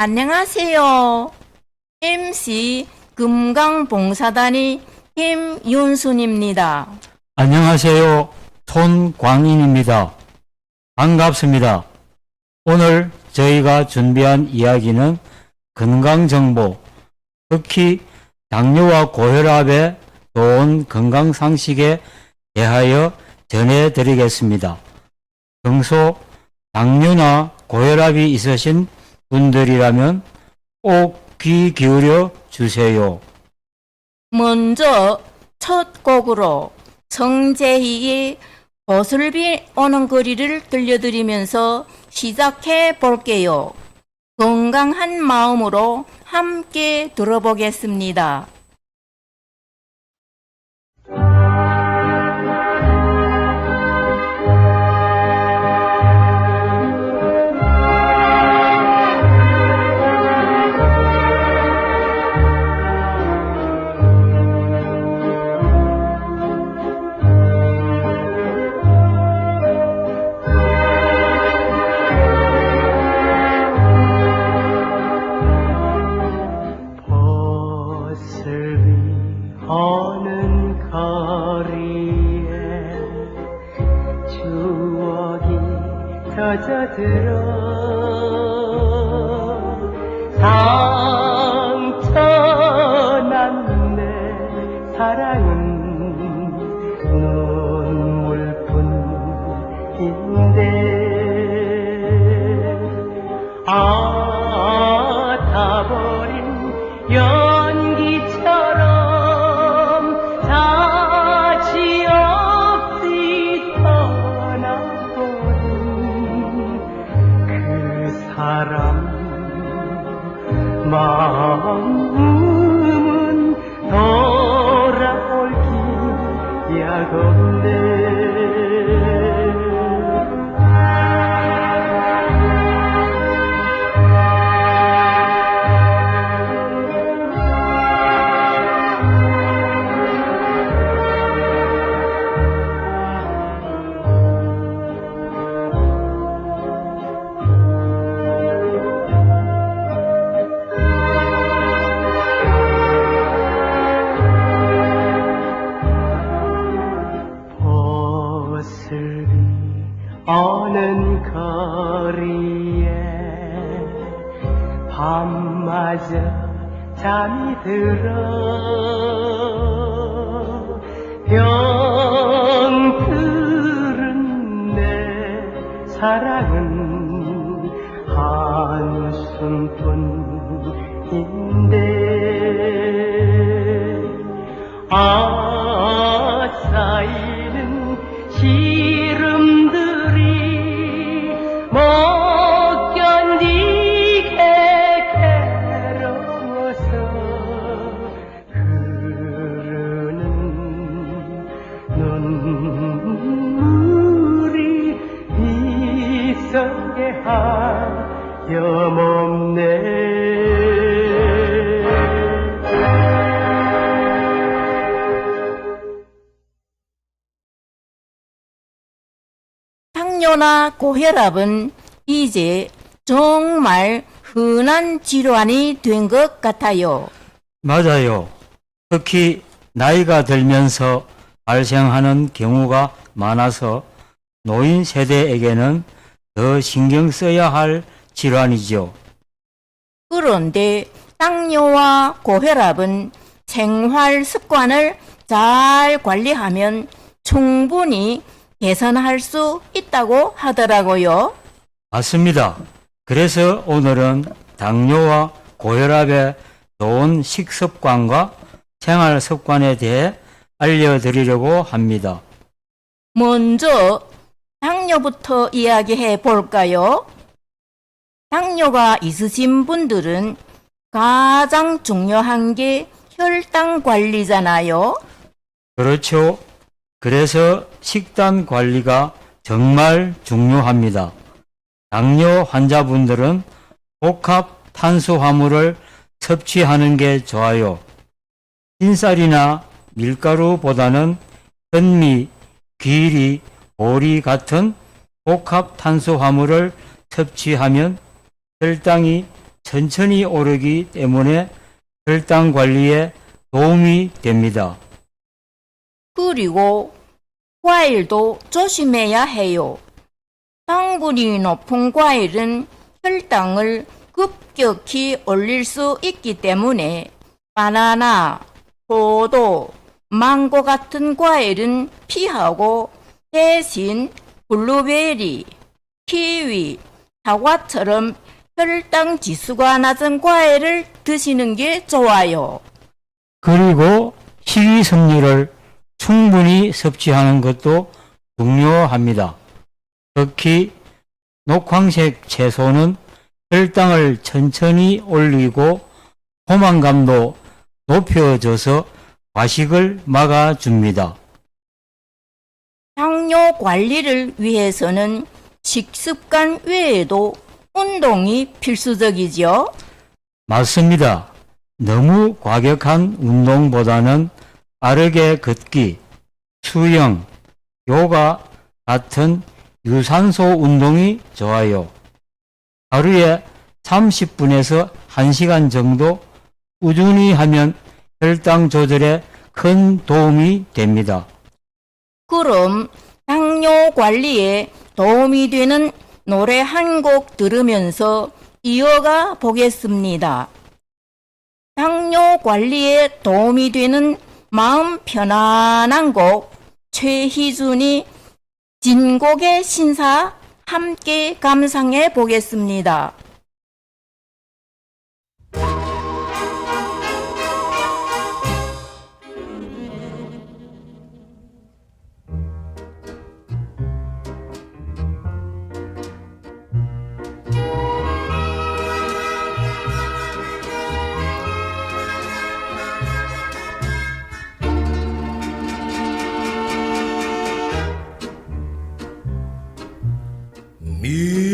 안녕하세요. MC 금강봉사단의 김윤순입니다. 안녕하세요. 손광인입니다. 반갑습니다. 오늘 저희가 준비한 이야기는 건강정보, 특히 당뇨와 고혈압에 좋은 건강상식에 대하여 전해드리겠습니다. 평소 당뇨나 고혈압이 있으신 분들이라면 꼭 귀 기울여 주세요. 먼저 첫 곡으로 성재희의 거슬비 오는 거리를 들려드리면서 시작해 볼게요. 건강한 마음으로 함께 들어보겠습니다. 젖어 마 밤마저 잠이 들어 병들은 내 사랑은 한숨뿐인데 아 당뇨나 고혈압은 이제 정말 흔한 질환이 된 것 같아요. 맞아요. 특히 나이가 들면서 발생하는 경우가 많아서 노인 세대에게는 더 신경 써야 할 질환이죠. 그런데 당뇨와 고혈압은 생활 습관을 잘 관리하면 충분히 개선할 수 있다고 하더라고요. 맞습니다. 그래서 오늘은 당뇨와 고혈압의 좋은 식습관과 생활 습관에 대해 알려드리려고 합니다. 먼저 당뇨부터 이야기해 볼까요? 당뇨가 있으신 분들은 가장 중요한 게 혈당 관리잖아요. 그렇죠. 그래서 식단 관리가 정말 중요합니다. 당뇨 환자분들은 복합 탄수화물을 섭취하는 게 좋아요. 흰쌀이나 밀가루보다는 현미, 귀리, 보리 같은 복합 탄수화물을 섭취하면 혈당이 천천히 오르기 때문에 혈당 관리에 도움이 됩니다. 그리고 과일도 조심해야 해요. 당분이 높은 과일은 혈당을 급격히 올릴 수 있기 때문에 바나나, 포도, 망고 같은 과일은 피하고 대신 블루베리, 키위, 사과처럼 혈당 지수가 낮은 과일을 드시는 게 좋아요. 그리고 식이섬유를 충분히 섭취하는 것도 중요합니다. 특히 녹황색 채소는 혈당을 천천히 올리고 포만감도 높여져서 과식을 막아줍니다. 당뇨 관리를 위해서는 식습관 외에도 운동이 필수적이죠. 맞습니다. 너무 과격한 운동보다는 빠르게 걷기, 수영, 요가 같은 유산소 운동이 좋아요. 하루에 30분에서 1시간 정도 꾸준히 하면 혈당 조절에 큰 도움이 됩니다. 그럼 당뇨 관리에 도움이 되는 노래 한 곡 들으면서 이어가 보겠습니다. 당뇨 관리에 도움이 되는 마음 편안한 곡 최희준이 진곡의 신사 함께 감상해 보겠습니다. 미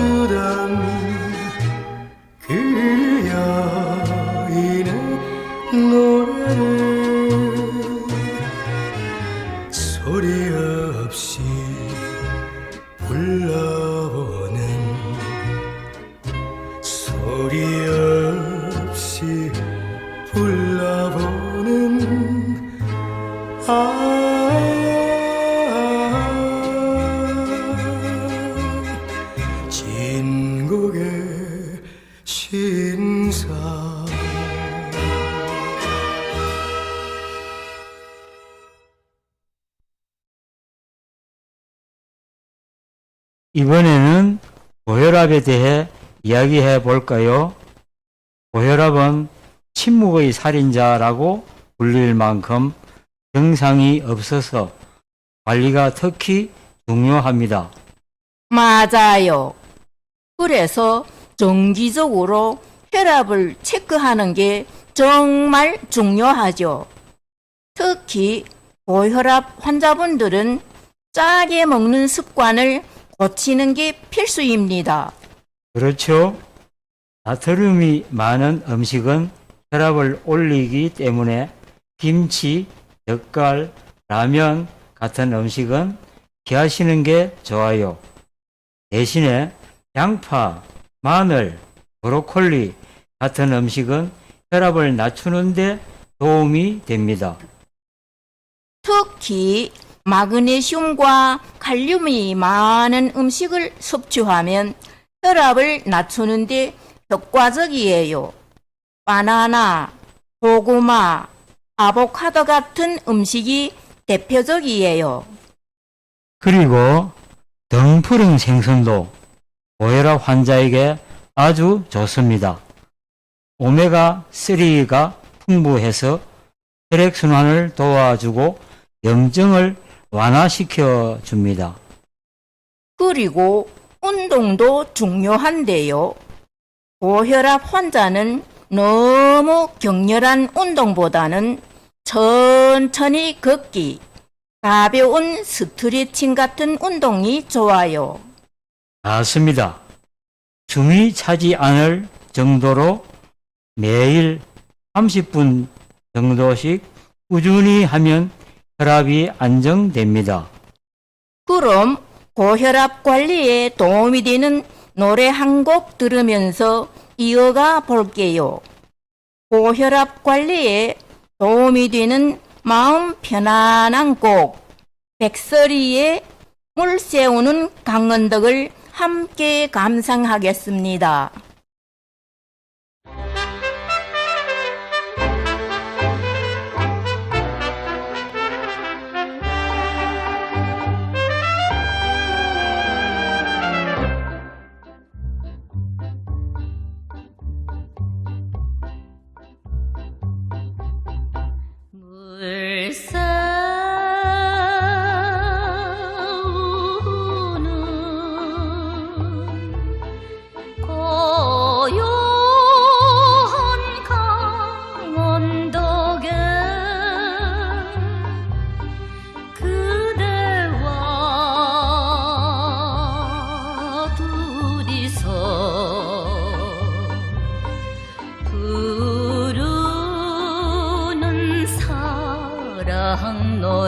불러주 이번에는 고혈압에 대해 이야기해 볼까요? 고혈압은 침묵의 살인자라고 불릴 만큼 증상이 없어서 관리가 특히 중요합니다. 맞아요. 그래서 정기적으로 혈압을 체크하는 게 정말 중요하죠. 특히 고혈압 환자분들은 짜게 먹는 습관을 고치는 게 필수입니다. 그렇죠? 나트륨이 많은 음식은 혈압을 올리기 때문에 김치, 젓갈, 라면 같은 음식은 피하시는 게 좋아요. 대신에 양파, 마늘, 브로콜리 같은 음식은 혈압을 낮추는데 도움이 됩니다. 특히 마그네슘과 칼륨이 많은 음식을 섭취하면 혈압을 낮추는데 효과적이에요. 바나나, 고구마, 아보카도 같은 음식이 대표적이에요. 그리고 등푸른 생선도 고혈압 환자에게 아주 좋습니다. 오메가3가 풍부해서 혈액순환을 도와주고 염증을 완화시켜 줍니다. 그리고 운동도 중요한데요. 고혈압 환자는 너무 격렬한 운동보다는 천천히 걷기, 가벼운 스트레칭 같은 운동이 좋아요. 맞습니다. 숨이 차지 않을 정도로 매일 30분 정도씩 꾸준히 하면 혈압이 안정됩니다. 그럼 고혈압 관리에 도움이 되는 노래 한 곡 들으면서 이어가 볼게요. 고혈압 관리에 도움이 되는 마음 편안한 곡, 백설이의 물 세우는 강원덕을 함께 감상하겠습니다.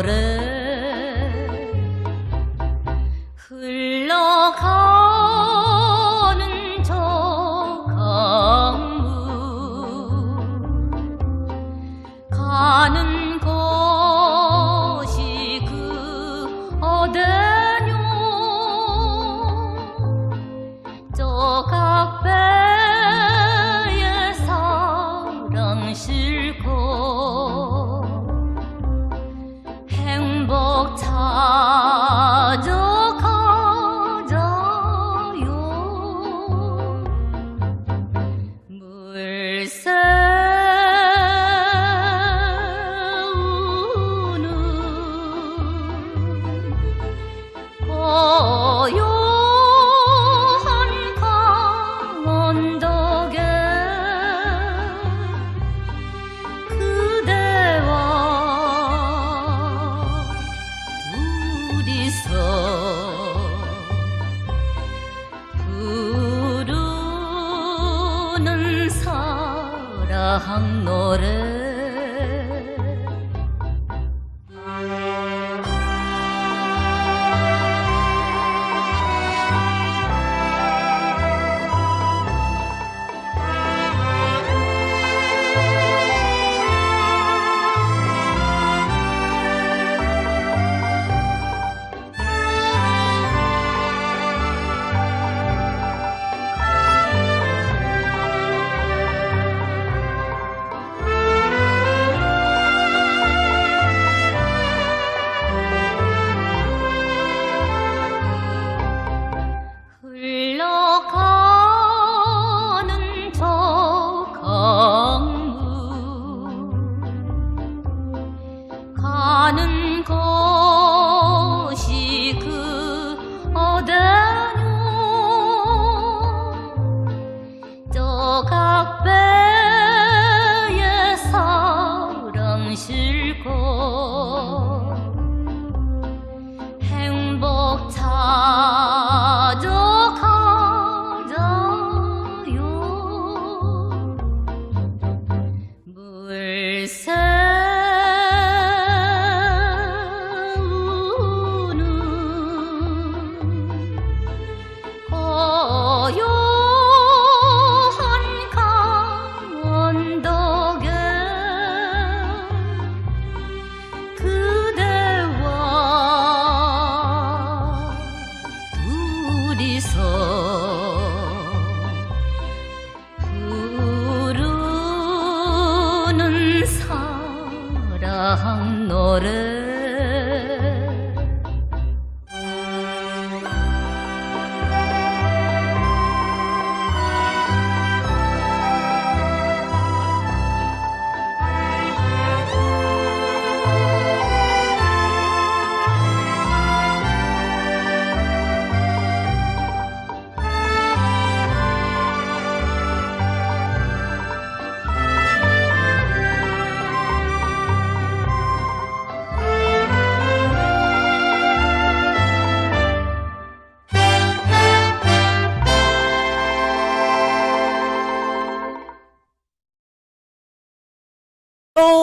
사 能够。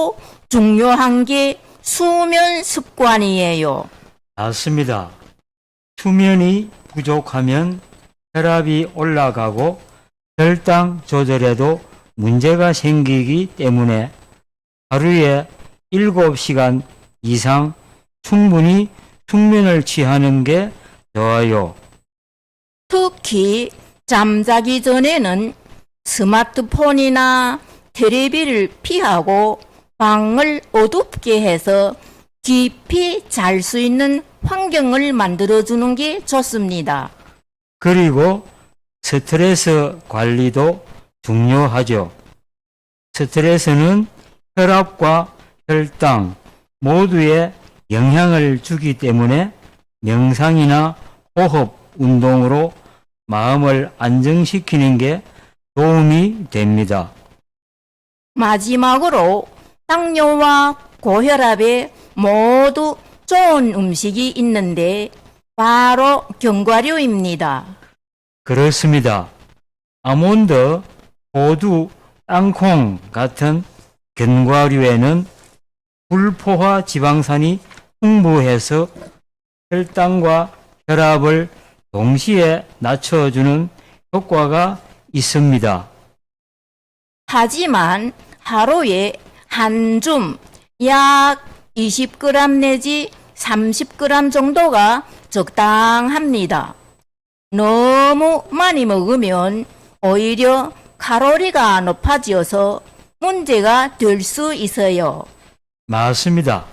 또 중요한 게 수면 습관이에요. 맞습니다. 수면이 부족하면 혈압이 올라가고 혈당 조절에도 문제가 생기기 때문에 하루에 7시간 이상 충분히 숙면을 취하는 게 좋아요. 특히 잠자기 전에는 스마트폰이나 텔레비를 피하고 방을 어둡게 해서 깊이 잘 수 있는 환경을 만들어주는 게 좋습니다. 그리고 스트레스 관리도 중요하죠. 스트레스는 혈압과 혈당 모두에 영향을 주기 때문에 명상이나 호흡 운동으로 마음을 안정시키는 게 도움이 됩니다. 마지막으로 당뇨와 고혈압에 모두 좋은 음식이 있는데 바로 견과류입니다. 그렇습니다. 아몬드, 호두, 땅콩 같은 견과류에는 불포화 지방산이 풍부해서 혈당과 혈압을 동시에 낮춰주는 효과가 있습니다. 하지만 하루에 한 줌 약 20g 내지 30g 정도가 적당합니다. 너무 많이 먹으면 오히려 칼로리가 높아지어서 문제가 될 수 있어요. 맞습니다.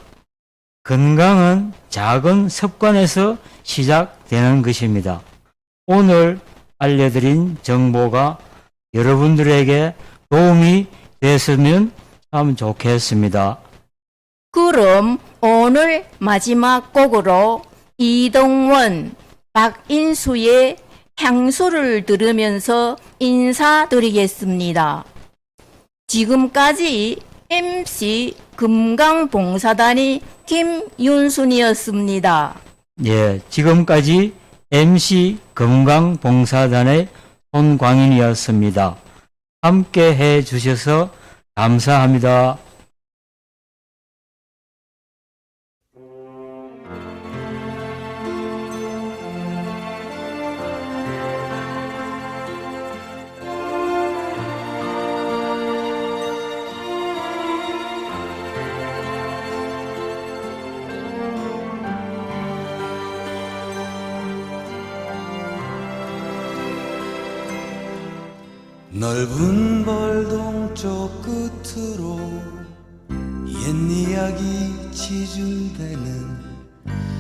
건강은 작은 습관에서 시작되는 것입니다. 오늘 알려드린 정보가 여러분들에게 도움이 됐으면 참 좋겠습니다. 그럼 오늘 마지막 곡으로 이동원, 박인수의 향수를 들으면서 인사드리겠습니다. 지금까지 MC 금강봉사단이 김윤순이었습니다. 예, 지금까지 MC 건강봉사단의 손광인이었습니다. 함께 해 주셔서 감사합니다. 넓은 벌동 쪽옛 이야기 지줄대는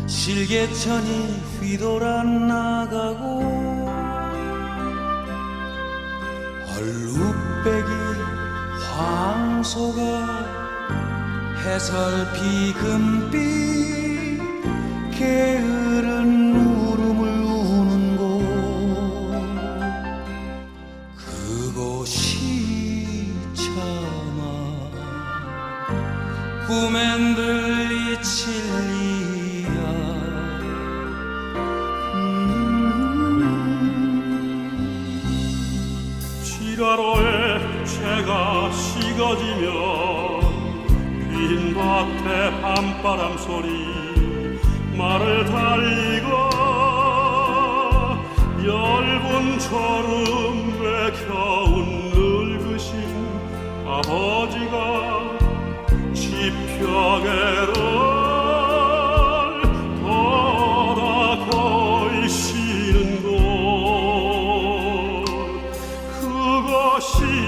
실개천이 휘돌아 나가고 얼룩배기 황소가 해설피 금빛 꿈엔 들리 칠 리야 지라로에 채가 식어지면 빈 밭에 밤바람 소리 말을 달리고 얇은 처럼 외겨운 늙으신 아버지가 지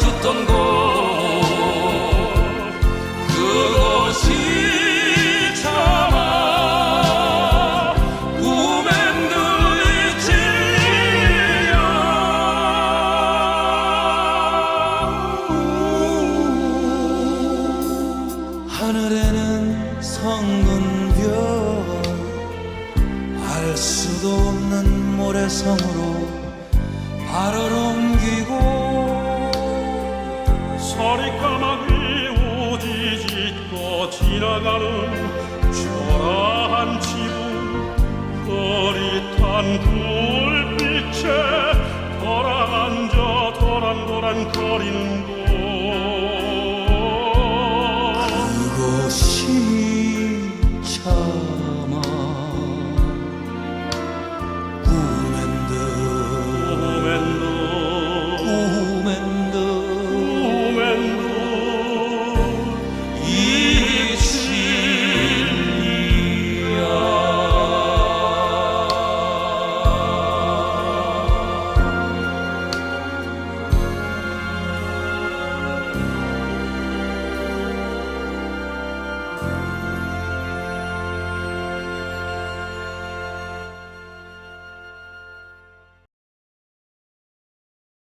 이삭 도란도란 거리는 곳